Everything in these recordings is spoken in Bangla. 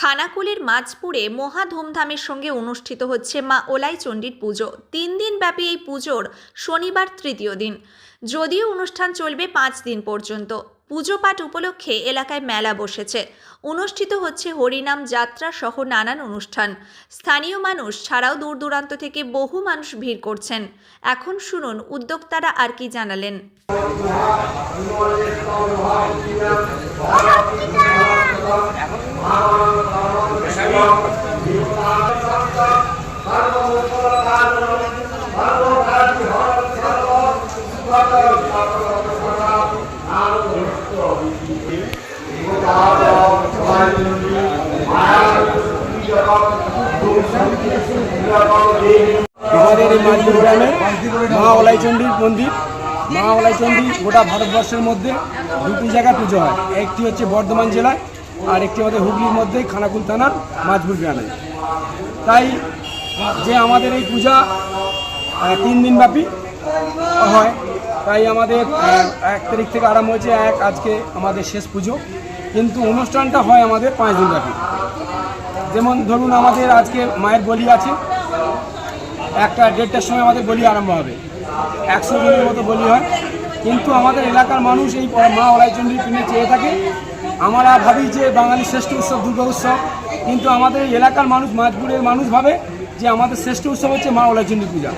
খানাকুলের মাঝপুরে মহা ধুমধামের সঙ্গে অনুষ্ঠিত হচ্ছে মা ওলাই চণ্ডীর পুজো। তিন দিন ব্যাপী এই পুজোর শনিবার তৃতীয় দিন। যদিও অনুষ্ঠান চলবে পাঁচ দিন পর্যন্ত। পুজো পাঠ উপলক্ষে এলাকায় মেলা বসেছে। অনুষ্ঠিত হচ্ছে হরিনাম যাত্রা সহ নানান অনুষ্ঠান। স্থানীয় মানুষ ছাড়াও দূর দূরান্ত থেকে বহু মানুষ ভিড় করছেন। এখন শুনুন, উদ্যোক্তারা আর কি জানালেন। আমাদের এই মাঝপুর গ্রামে মা ওলাইচণ্ডীর মন্দির। মা ওলাইচণ্ডী গোটা ভারতবর্ষের মধ্যে দুটি জায়গায় পুজো হয়। একটি হচ্ছে বর্ধমান জেলায় আর একটি আমাদের হুগলির মধ্যেই খানাকুল থানার মাঝপুর গ্রামে। তাই যে আমাদের এই পূজা তিন দিন ব্যাপী হয়, তাই আমাদের এক তারিখ থেকে আরম্ভ হয়েছে এক, আজকে আমাদের শেষ পুজো। কিন্তু অনুষ্ঠানটা হয় আমাদের পাঁচ দিন ব্যাপী। যেমন ধরুন আমাদের আজকে মায়ের বলি আছে, একটা দেড়টার সময় আমাদের বলি আরম্ভ হবে। একশো জনের মতো বলি হয়। কিন্তু আমাদের এলাকার মানুষ এই মা অলাইচন্ডীর পিনে চেয়ে থাকে। আমরা ভাবি যে বাঙালির শ্রেষ্ঠ উৎসব দুর্গা উৎসব, কিন্তু আমাদের এলাকার মানুষ মাঝপুরের মানুষ ভাবে যে আমাদের শ্রেষ্ঠ উৎসব হচ্ছে মা অলাইচন্ডী পূজা।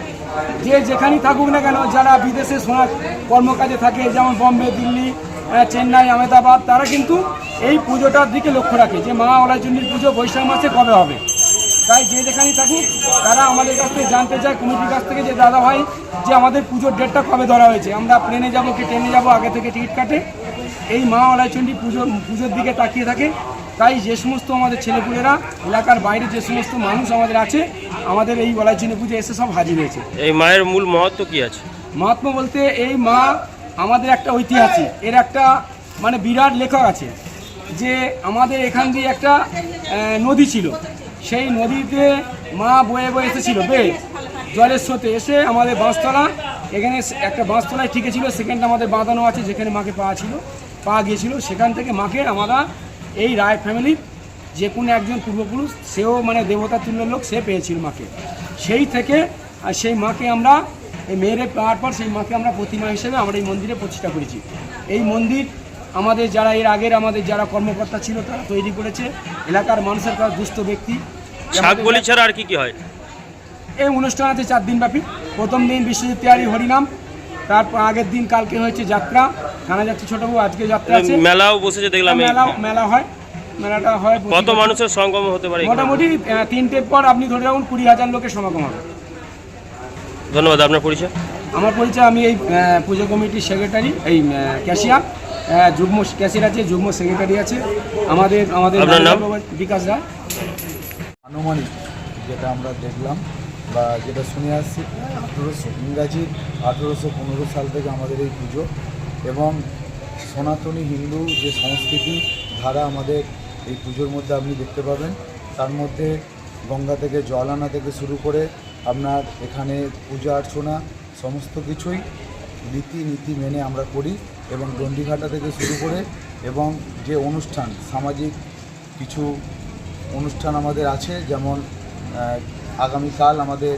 যে যেখানেই থাকুক না কেন, যারা বিদেশে সোনা কর্মকাজে থাকে, যেমন বম্বে, দিল্লি চেন্নাই, আহমেদাবাদ, তারা কিন্তু এই পুজোটার দিকে লক্ষ্য রাখে যে মা অলাইচন্ডীর পুজো বৈশাখ মাসে কবে হবে। তাই যে যেখানেই থাকুক তারা আমাদের কাছ থেকে জানতে চায় কমিটির কাছ থেকে যে দাদা ভাই যে আমাদের পুজোর ডেটটা কবে ধরা হয়েছে। আমরা প্লেনে যাব কি ট্রেনে যাব আগে থেকে টিকিট কাটে। এই মা অলাইচন্ডী পুজোর পুজোর দিকে তাকিয়ে থাকে। তাই যে সমস্ত আমাদের ছেলেপুলেরা এলাকার বাইরে যে সমস্ত মানুষ আমাদের আছে আমাদের এই অলাইচন্ডী পুজো এসে সব হাজির হয়েছে। এই মায়ের মূল মহত্ব কি আছে? মহাত্মা বলতে এই মা আমাদের একটা ঐতিহাসিক এর একটা মানে বিরাট লেখক আছে যে আমাদের এখান দিয়ে একটা নদী ছিল। সেই নদীতে মা বয়ে বয়ে এসেছিল। বে, জলের স্রোতে এসে আমাদের বাঁশতলা, এখানে একটা বাঁশতলায় ঠিকে ছিল, সেখানটা আমাদের বাঁধানো আছে, যেখানে মাকে পাওয়া ছিল পাওয়া গিয়েছিল। সেখান থেকে মাকে আমরা এই রায় ফ্যামিলির যে কোনো একজন পূর্বপুরুষ, সেও মানে দেবতা তুল্য লোক, সে পেয়েছিল মাকে। সেই থেকে, আর সেই মাকে আমরা এই মেয়েরে পাওয়ার পর, সেই মাকে আমরা প্রতিমা হিসেবে আমরা এই মন্দিরে প্রতিষ্ঠা করেছি। এই মন্দির আমাদের যারা এর আগের আমাদের যারা কর্মকর্তা ছিল তারা তৈরি করেছে। এলাকার মানুষের কাছে দুস্থ ব্যক্তি। ছাড়া আর কি কি হয়? এই অনুষ্ঠান আছে চার দিন ব্যাপী প্রথম দিন বিশ্বজিৎ তিহারি হরিনাম। তারপর আগের দিন কালকে হয়েছে যাত্রা। খানা যাচ্ছে ছোটবাবু আজকে যাত্রা আছে। মেলাও বসেছে দেখলাম মেলা মেলা হয়। মেলাটা হয় কত মানুষের সঙ্গম হতে পারে মোটামুটি আহ, তিনটের পর আপনি ধরে রাখুন কুড়ি হাজার লোকের সমাগম হবে। ধন্যবাদ আপনার পরিচয়? আমার পরিচয় আমি এই পুজো কমিটির সেক্রেটারি এই ক্যাশিয়ার যুগ্ম ক্যাশিয়ার আছে যুগ্ম সেক্রেটারি আছে। আমাদের আমাদের বিকাশ রায় আনুমানিক যেটা আমরা দেখলাম বা যেটা শুনে আসছি আঠেরোশো ইংরাজি আঠেরোশো পনেরো সাল থেকে আমাদের এই পুজো এবং সনাতনী হিন্দু যে সংস্কৃতি ধারা আমাদের এই পুজোর মধ্যে আপনি দেখতে পাবেন তার মধ্যে গঙ্গা থেকে জল আনা থেকে শুরু করে আপনার এখানে পূজা অর্চনা সমস্ত কিছুই রীতি নীতি মেনে আমরা করি। এবং দণ্ডিঘাটা থেকে শুরু করে এবং যে অনুষ্ঠান সামাজিক কিছু অনুষ্ঠান আমাদের আছে যেমন আগামীকাল আমাদের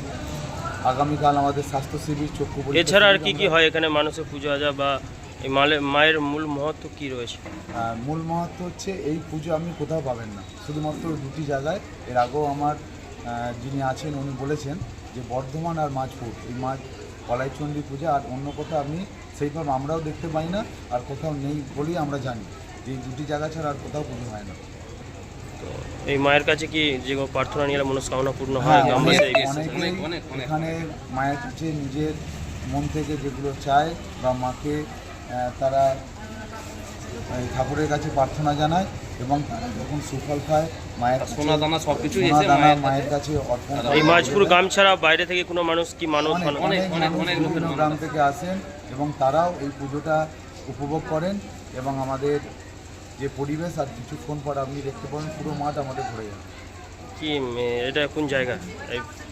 আগামীকাল আমাদের স্বাস্থ্য শিবির চক্ষু এছাড়া আর কি কি হয় এখানে মানুষের পুজো আজা বা এই মায়ের মূল মহত্ব কি রয়েছে? মূল মাহাত্ম হচ্ছে এই পুজো আপনি কোথাও পাবেন না। শুধুমাত্র দুটি জায়গায়। এর আগেও আমার যিনি আছেন উনি বলেছেন যে বর্ধমান আর মাঝপুর এই মাঝ কলাইচণ্ডী পূজা আর অন্য কোথাও আপনি সেইভাবে আমরাও দেখতে পাই না আর কোথাও নেই বলেই আমরা জানি। যে এই দুটি জায়গা ছাড়া আর কোথাও পুজো হয় না। এই মায়ের কাছে কি যে কোনো প্রার্থনা নিয়ে মনস্কামনা পূর্ণ হয়? হ্যাঁ, অনেক- এখানে মায়ের কাছে নিজের মন থেকে যেগুলো চায় বা মাকে তারা এই ঠাকুরের কাছে প্রার্থনা জানায় এবং যখন সুফল খায় মায়ের সোনা দানা সব কিছু মায়ের কাছে অর্পণ এই মাঝপুর গ্রাম ছাড়া বাইরে থেকে কোনো মানুষ কি মানুষ অনেক অনেক বিভিন্ন গ্রাম থেকে আসেন। এবং তারাও এই পুজোটা উপভোগ করেন এবং আমাদের যে পরিবেশ আর কিছুক্ষণ পর আপনি দেখতে পাবেন পুরো মাঠ আমাদের ভরে যাবে। কি এটা কোন জায়গা?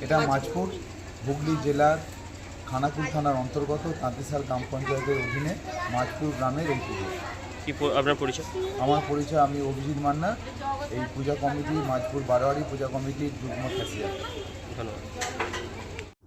এটা মাঝপুর হুগলি জেলার খানাকুল থানার অন্তর্গত তাঁতিশাল গ্রাম পঞ্চায়েতের অধীনে মাঝপুর গ্রামের এই পুজো। কি আপনার পরিচয়? আমার পরিচয় আমি অভিজিৎ মান্না এই পূজা কমিটি মাঝপুর বারোয়ারি পূজা কমিটির যুগ্ম ক্যাশিয়ার ধন্যবাদ।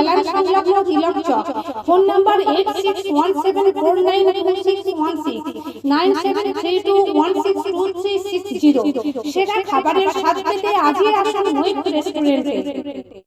হেলান সংলগ্ন Tilak Chowk. Phone number eight six one seven four nine one three two one সেরা খাবারের স্বাদ পেতে আজই আসুন রেস্টুরেন্টে।